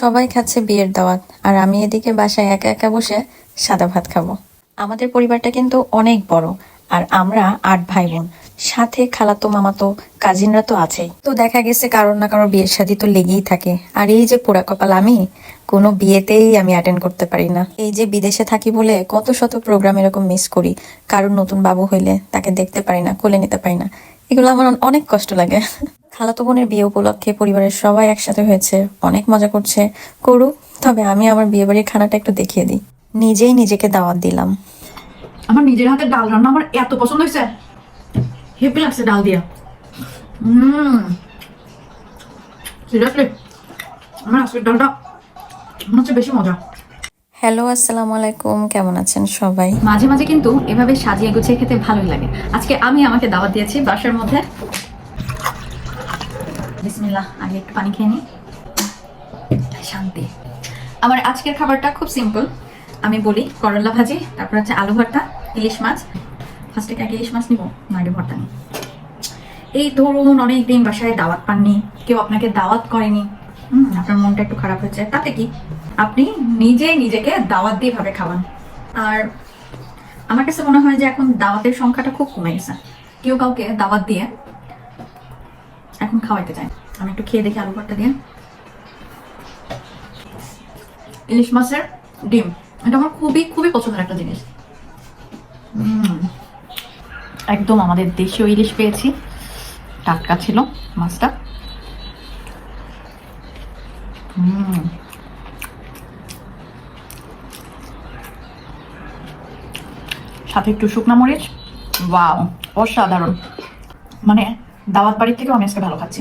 সবাই খাচ্ছে বিয়ের দাওয়াত, আর আমি এদিকে বাসায় একা একা বসে সাদা ভাত খাব। আমাদের পরিবারটা কিন্তু অনেক বড়, আর আমরা আট ভাই বোন সাথে খালাতো, মামাতো, কাজিনরা তো আছেই। তো দেখা গেছে কারোর না কারোর বিয়ের শাদী তো লেগেই থাকে। আর এই যে পোড়া কপাল আমি, কোনো বিয়েতেই আমি অ্যাটেন্ড করতে পারি না। এই যে বিদেশে থাকি বলে কত শত প্রোগ্রাম এরকম মিস করি, কারোর নতুন বাবু হইলে তাকে দেখতে পারি না, কোলে নিতে পারি না। এগুলো আমার অনেক কষ্ট লাগে। খালাতো বোনের বিয়ে উপলক্ষে পরিবারের সবাই একসাথে হয়েছে অনেক মজা করছে। করুক তবে আমি আমার বিয়ে বাড়ির খানাটা একটু দেখিয়ে দিই। নিজেই নিজেকে দাওয়াত দিলাম। আমার নিজের হাতে ডাল রান্না আমার এত পছন্দ হয়েছে। হেপি লাগছে ডাল দিয়া। সিরিয়াসলি আমার আজকের ডালটা মনে হচ্ছে বেশি মজা। হ্যালো আসসালামু আলাইকুম কেমন আছেন সবাই? মাঝে মাঝে কিন্তু এভাবে সাজিয়ে গুছিয়ে খেতে ভালোই লাগে। আজকে আমি আমাকে দাওয়াত দিয়েছি বাসার মধ্যে। বিসমিল্লাহ, আগে একটু পানি খেয়ে নিই শান্তি। আমার আজকের খাবারটা খুব সিম্পল আমি বলি করলা ভাজি, তারপর হচ্ছে আলু ভর্তা, ইলিশ মাছ। ফার্স্টে ইলিশ মাছ নিব? ভর্তা নিই। এই ধরুন অনেক দিন বাসায় দাওয়াত পাননি, কেউ আপনাকে দাওয়াত করেনি। আপনার মনটা একটু খারাপ হচ্ছে তাতে কি? আপনি নিজে নিজেকে দাওয়াত দিয়ে ভাবে খাওয়ান। আর আমার কাছে মনে হয় যে এখন দাওয়াতের সংখ্যাটা খুব কমে গেছে। কেউ কাউকে দাওয়াত দিয়ে এখন খাওয়াইতে চাই। আমি একটু খেয়ে দেখি আলু ভর্তা দিয়ে। ইলিশ মাছের ডিম। এটা আমার খুবই খুবই পছন্দের একটা জিনিস। একদম আমাদের দেশীয় ইলিশ পেয়েছি। টাটকা ছিল মাছটা। সাথে একটু শুকনা মরিচ। ওয়াও, অসাধারণ। মানে দাওয়াত বাড়ির থেকেও আমি আজকে ভালো খাচ্ছি।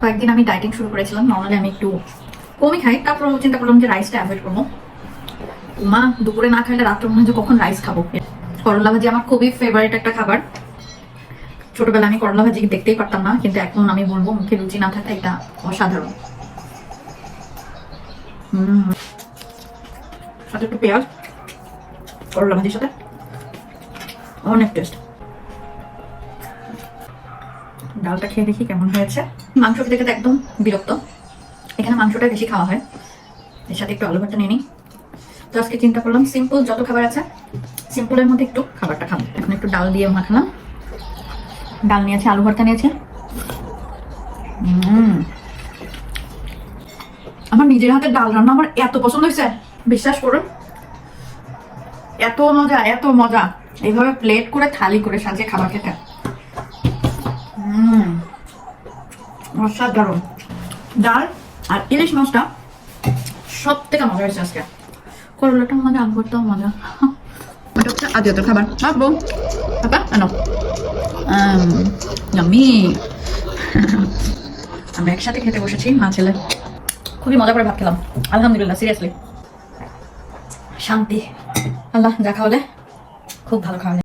কয়েকদিন আমি ডাইটিং শুরু করেছিলাম, নর্মালি আমি একটু কমই খাই, তারপর চিন্তা করলাম যে রাইসটা অ্যাভয়েড করব। মা, দুপুরে না খাইলে রাত্রে মনে হয় কখন রাইস খাব? করলা ভাজি আমার খুবই ফেভারিট একটা খাবার। ছোটবেলা আমি করলা ভাজি দেখতেই পারতাম না, কিন্তু এখন আমি বলব মুখে রুচি না থাকা এটা অসাধারণ। সাথে একটু পেঁয়াজ, করলা ভাজির সাথে। অনেক টেস্ট ডালটা খেয়ে দেখি কেমন হয়েছে। মাংস খেতে খেতে একদম বিরক্ত। এখানে মাংসটা বেশি খাওয়া হয়। এর সাথে একটু আলু ভর্তা নিয়ে নিই। তো আজকে চিন্তা করলাম সিম্পল যত খাবার আছে সিম্পলের মধ্যে একটু খাবারটা খাব। এখন একটু ডাল দিয়ে মাখালাম। ডাল নিয়েছে, আলু ভর্তা নিয়েছে। আমার নিজের হাতে ডাল রান্না আমার এত পছন্দ হয়েছে, বিশ্বাস করুন। এত মজা এত মজা। এইভাবে প্লেট করে থালি করে সাজিয়ে খাবার খেতে। অসাধারণ। ডাল আর ইলিশ মাছটা সব থেকে মজা হয়েছে আজকে। করলাটা মজা আলু ভর্তাও মজা হচ্ছে খাবার। আনো। আমি আমরা একসাথে খেতে বসেছি, মা, ছেলে। খুবই মজা করে ভাত খেলাম। আলহামদুলিল্লাহ সিরিয়াসলি শান্তি। আল্লাহ যা খাওয়ালে খুব ভালো খাওয়ালে